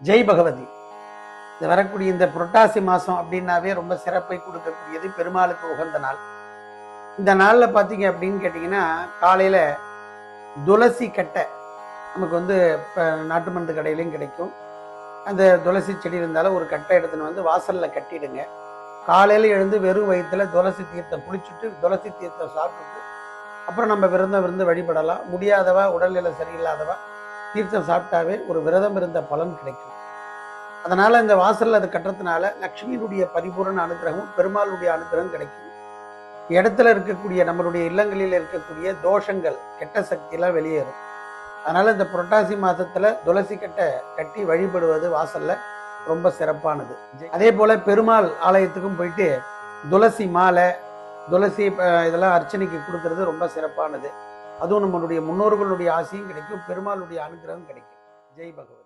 ஜெய் பகவதி. இந்த வரக்கூடிய இந்த புரட்டாசி மாதம் அப்படின்னாவே ரொம்ப சிறப்பை கொடுக்கக்கூடியது பெருமாளுக்கு உகந்த நாள். இந்த நாளில் பார்த்தீங்க அப்படின்னு கேட்டிங்கன்னா காலையில் துளசி கட்டை நமக்கு வந்து இப்போ நாட்டு மருந்து கடையிலையும் கிடைக்கும். அந்த துளசி செடி இருந்தாலும் ஒரு கட்டை எடுத்துன்னு வந்து வாசலில் கட்டிடுங்க. காலையில் எழுந்து வெறும் வயிற்றில் துளசி தீர்த்தம் குளிச்சுட்டு துளசி தீர்த்தம் சாப்பிட்டுட்டு அப்புறம் நம்ம விரதம் விருந்து வழிபடலாம். முடியாதவா உடல்நிலை சரியில்லாதவா தீர்த்தம் சாப்பிட்டாவே ஒரு விரதம் இருந்த பலன் கிடைக்கும். அதனால இந்த வாசல்ல அது கட்டுறதுனால லக்ஷ்மியினுடைய பரிபூரண அனுகிரகமும் பெருமாளுடைய அனுகிரகம் கிடைக்கும். இடத்துல இருக்கக்கூடிய நம்மளுடைய இல்லங்களில் இருக்கக்கூடிய தோஷங்கள் கெட்ட சக்தியெல்லாம் வெளியேறும். அதனால இந்த புரட்டாசி மாசத்துல துளசி கட்டை கட்டி வழிபடுவது வாசல்ல ரொம்ப சிறப்பானது. அதே போல பெருமாள் ஆலயத்துக்கும் போயிட்டு துளசி மாலை துளசி இதெல்லாம் அர்ச்சனைக்கு கொடுக்கறது ரொம்ப சிறப்பானது. அதுவும் நம்மளுடைய முன்னோர்களுடைய ஆசையும் கிடைக்கும் பெருமாளுடைய அனுகிரகம் கிடைக்கும். ஜெய் பகவதி.